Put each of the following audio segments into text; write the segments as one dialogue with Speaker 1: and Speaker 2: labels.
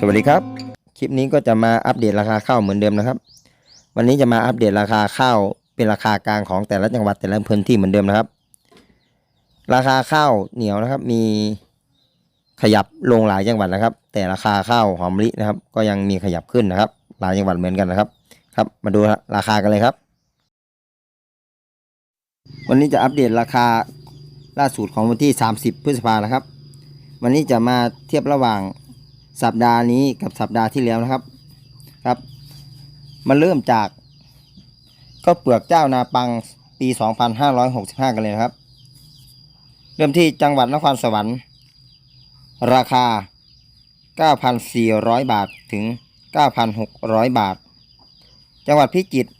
Speaker 1: สวัสดีครับ คลิปนี้ก็จะมาอัปเดตราคาข้าวเหมือนเดิมนะครับ วันนี้จะมาอัปเดตราคาข้าวเป็นราคากลางของแต่ละจังหวัดแต่ละพื้นที่เหมือนเดิมนะครับ ราคาข้าวเหนียวนะครับ มีขยับลงหลายจังหวัดนะครับ แต่ราคาข้าวหอมมะลินะครับ ก็ยังมีขยับขึ้นนะครับ หลายจังหวัดเหมือนกันนะครับ ครับ มาดูราคากันเลยครับ วันนี้จะอัปเดตราคาล่าสุดของวันที่ 30 พฤษภานะครับ วันนี้จะมาเทียบระหว่าง สัปดาห์นี้กับสัปดาห์ที่แล้วนะครับครับมันเริ่มจากก็เปลือกเจ้านาปังปี 2565 กันเลยนะครับ เริ่มที่จังหวัดนครสวรรค์ ราคา 9,400 บาทถึง 9,600 บาท จังหวัดพิจิตร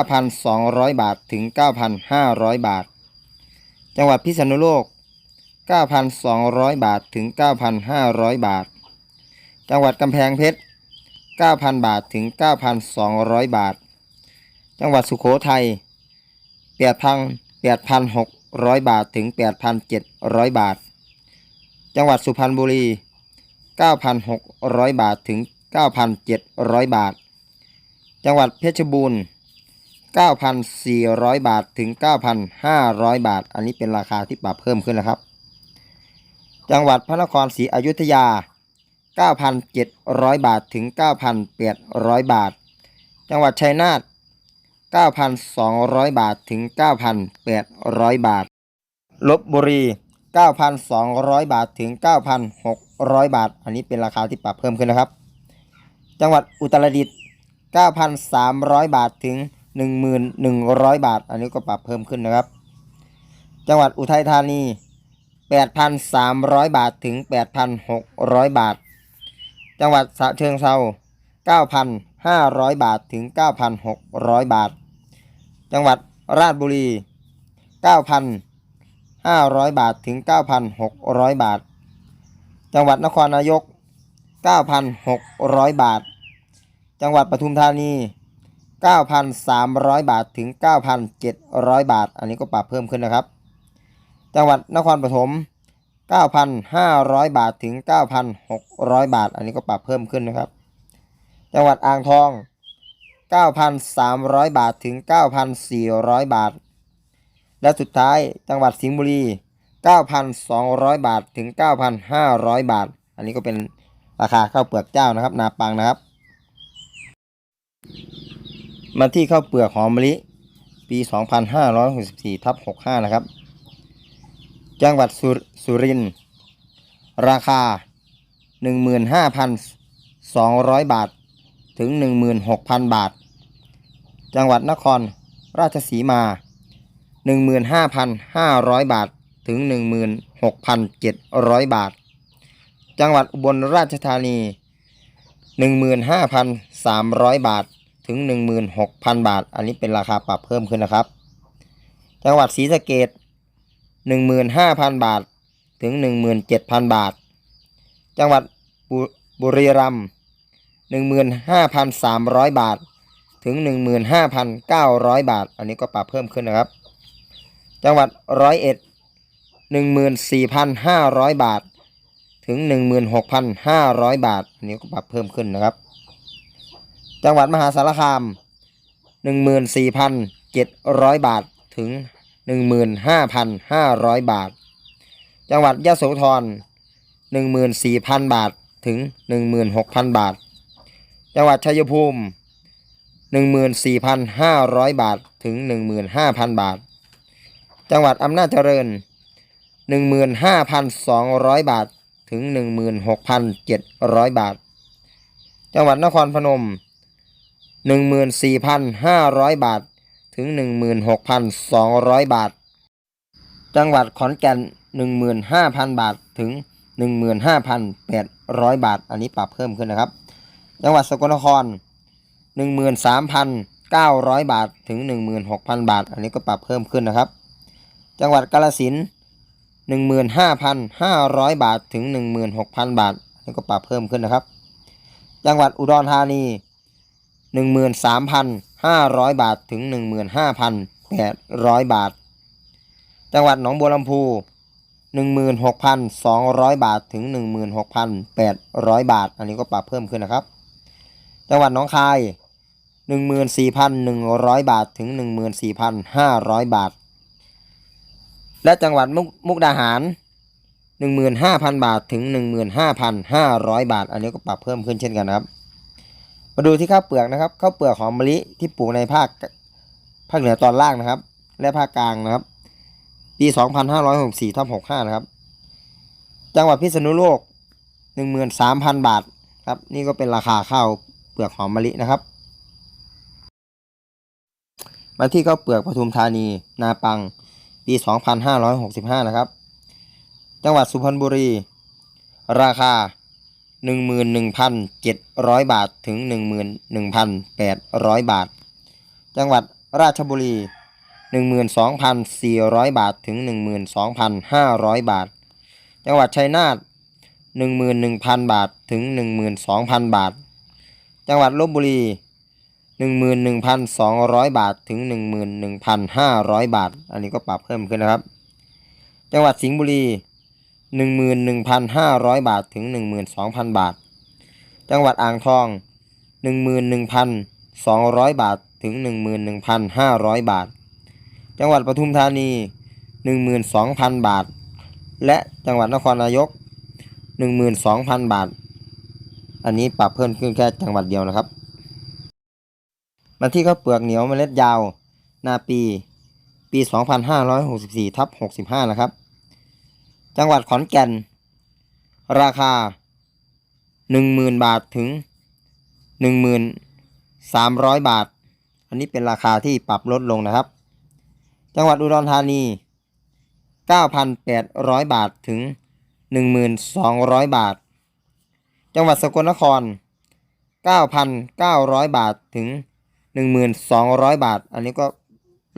Speaker 1: 9,200 บาทถึง 9,500 บาท จังหวัดพิษณุโลก 9,200 บาทถึง 9,500 บาท จังหวัดกำแพงเพชร 9,000 บาทถึง 9,200 บาท จังหวัดสุโขทัย8,000 8,600 บาทถึง 8,700 บาท จังหวัดสุพรรณบุรี 9,600 บาทถึง 9,700 บาท จังหวัดเพชรบูรณ์ 9,400 บาทถึง 9,500 บาท อันนี้เป็นราคาที่ปรับเพิ่มขึ้นนะครับ จังหวัดพระนครศรีอยุธยา 9,700 บาทถึง 9,800 บาท จังหวัดชัยนาท 9,200 บาทถึง 9,800 บาท ลบบุรี 9,200 บาทถึง 9,600 บาท อันนี้เป็นราคาที่ปรับเพิ่มขึ้นนะครับ จังหวัดอุตรดิตถ์ 9,300 บาทถึง 1,100 บาท อันนี้ก็ปรับเพิ่มขึ้นนะครับ จังหวัดอุทัยธานี 8,300 บาทถึง 8,600 บาท จังหวัดสะเชิงเทรา9,500 บาทถึง 9,600 บาท จังหวัดราชบุรี 9,500 บาทถึง 9,600 บาท จังหวัดนครนายก 9,600 บาท จังหวัดปทุมธานี 9,300 บาทถึง 9,700 บาท อันนี้ก็ปรับเพิ่มขึ้นนะครับ จังหวัดนครปฐม 9,500 บาทถึง 9,600 บาท อันนี้ก็ปรับเพิ่มขึ้นนะครับ จังหวัดอ่างทอง 9,300 บาทถึง 9,400 บาท และสุดท้ายจังหวัดสิงห์บุรี 9,200 บาทถึง 9,500 บาท อันนี้ก็เป็นราคาข้าวเปลือกเจ้านะครับ นาปังนะครับ มาที่ข้าวเปลือกหอมมะลิ ปี 2564ทับ65 นะครับ จังหวัดสุสุรินทร์ราคา 15,200 บาท ถึง 16,000 บาท จังหวัดนครราชสีมา 15,500 บาท ถึง 16,700 บาท จังหวัดอุบลราชธานี 15,300 บาท ถึง 16,000 บาท อันนี้เป็นราคาปรับเพิ่มขึ้นนะครับ จังหวัดศรีสะเกด 15,000 บาท ถึง 17,000 บาท จังหวัดบุบุรีรัมย์15,300 บาท ถึง 15,900 บาท อันนี้ก็ปรับเพิ่มขึ้นนะครับ จังหวัดร้อยเอ็ด14,500 บาท ถึง 16,500 บาท อันนี้ก็ปรับเพิ่มขึ้นนะครับ จังหวัดมหาสารคาม 14,700 บาท ถึง 15,500 บาท จังหวัดยะโสธร 14,000 บาทถึง 16,000 บาท จังหวัดชัยภูมิ 14,500 บาทถึง 15,000 บาท จังหวัดอำนาจเจริญ 15,200 บาทถึง 16,700 บาท จังหวัดนครพนม 14,500 บาท ถึง 16,200 บาท จังหวัดขอนแก่น 15,000 บาทถึง 15,800 บาท อันนี้ปรับเพิ่มขึ้นนะครับ จังหวัดสกลนคร 13,900 บาทถึง 16,000 บาท อันนี้ก็ปรับเพิ่มขึ้นนะครับ จังหวัดกาฬสินธุ์15,500 บาทถึง 16,000 บาท อันนี้ก็ปรับเพิ่มขึ้นนะครับ จังหวัดอุดรธานี500 บาทถึง 15,800 บาท จังหวัดหนองบัวลำพู 16,200 บาทถึง 16,800 บาท อันนี้ก็ปรับเพิ่มขึ้นนะครับ จังหวัดหนองคาย 14,100 บาทถึง 14,500 บาท และจังหวัดมุกดาหาร 15,000 บาทถึง 15,500 บาท อันนี้ก็ปรับเพิ่มขึ้นเช่นกันครับ มาดูที่ข้าวเปลือกนะครับข้าวเปลือกหอมมะลิที่ปลูกในภาคภาคเหนือตอนล่างนะครับ และภาคกลางนะครับ ปี 2564ทับ65 นะครับ จังหวัดพิษณุโลก 13,000 บาทครับ นี่ก็เป็นราคาข้าวเปลือกหอมมะลินะครับ มาที่ข้าวเปลือกปทุมธานี นาปัง ปี 2565 นะครับ จังหวัดสุพรรณบุรี ราคา 11,700 บาทถึง 11,800 บาท จังหวัดราชบุรี 12,400 บาทถึง 12,500 บาท จังหวัดชัยนาท11,000 บาทถึง 12,000 บาท จังหวัดลบบุรี 11,200 บาทถึง 11,500 บาท อันนี้ก็ปรับเพิ่มขึ้นนะครับ จังหวัดสิงห์บุรี 11,500 บาทถึง 12,000 บาท จังหวัดอ่างทอง 11,200 บาทถึง 11,500 บาท จังหวัดปทุมธานี 12,000 บาท และจังหวัดนครนายก 12,000 บาท อันนี้ปรับเพิ่มขึ้นแค่จังหวัดเดียวนะครับ มาที่ข้าวเปลือกเหนียวเมล็ดยาว นาปี ปี 2564ทับ65 นะครับ จังหวัดขอนแก่น ราคา 10,000 บาทถึง 1,300 บาท อันนี้เป็นราคาที่ปรับลดลงนะครับ จังหวัดอุดรธานี 9,800 บาทถึง 1,200 บาท จังหวัดสกลนคร 9,900 บาทถึง 1,200 บาท อันนี้ก็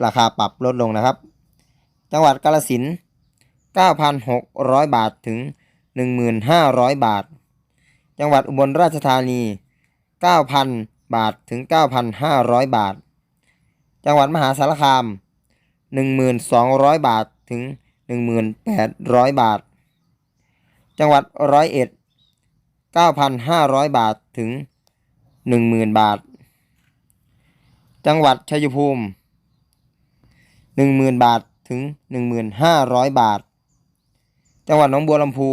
Speaker 1: ราคาปรับลดลงนะครับ จังหวัดกาฬสินธุ์ 9,600 บาทถึง 1,500 บาท จังหวัดอุบลราชธานี 9,000 บาทถึง 9,500 บาท จังหวัดมหาสารคาม 1,200 บาทถึง 1,800 บาท จังหวัดร้อยเอ็ด 9,500 บาทถึง 10,000 บาท จังหวัดชัยภูมิ 10,000 บาทถึง 1,500 บาท จังหวัดหนองบัวลำพู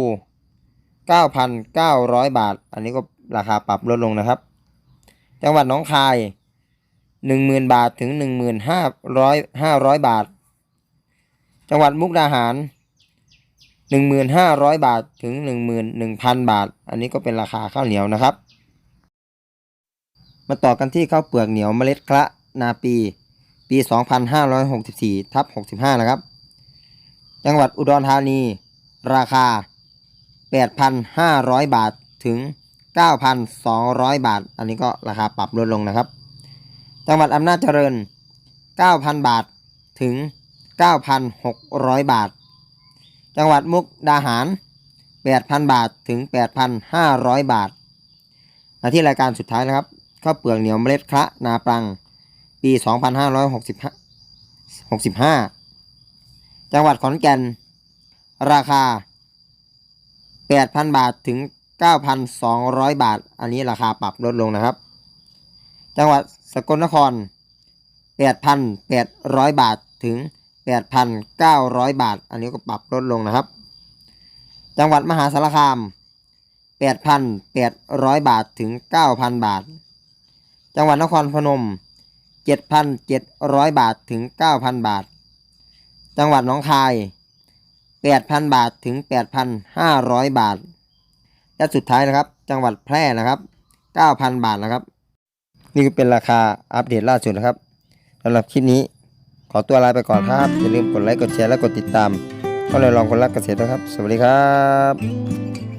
Speaker 1: 9,900 บาท อันนี้ก็ราคาปรับลดลงนะครับ จังหวัดหนองคาย 10,000 บาทถึง1,500 500 บาท จังหวัดมุกดาหาร 1,500 บาทถึง 11,000 บาท อันนี้ก็เป็นราคาข้าวเหนียวนะครับ มาต่อกันที่ข้าวเปลือกเหนียวเมล็ดคละนาปี ปี 2564ทับ65 นะครับ จังหวัดอุดรธานี ราคา 8,500 บาทถึง 9,200 บาท อันนี้ก็ราคาปรับลดลงนะครับ จังหวัดอำนาจเจริญ 9,000 บาทถึง 9,600 บาท จังหวัดมุกดาหาร 8,000 บาทถึง 8,500 บาทมาที่รายการสุดท้ายนะครับข้าวเปลือกเหนียวเมล็ดคละนาปรัง ปี 2565 65 จังหวัดขอนแก่น ราคา 8,000 บาทถึง 9,200 บาท อันนี้ราคาปรับลดลงนะครับ จังหวัดสกลนคร 8,800 บาทถึง 8,900 บาท อันนี้ก็ปรับลดลงนะครับ จังหวัดมหาสารคาม 8,800 บาทถึง 9,000 บาท จังหวัดนครพนม 7,700 บาทถึง 9,000 บาท จังหวัดหนองคาย 8,000 บาทถึง 8,500 บาท และสุดท้ายนะครับ จังหวัดแพร่นะครับ 9,000 บาทนะครับ นี่ก็เป็นราคาอัปเดตล่าสุดนะครับสำหรับคลิปนี้ ขอตัวลาไปก่อนครับ อย่าลืมกดไลค์ กดแชร์ และกดติดตามก็เลยลองคนรักเกษตรนะครับ สวัสดีครับ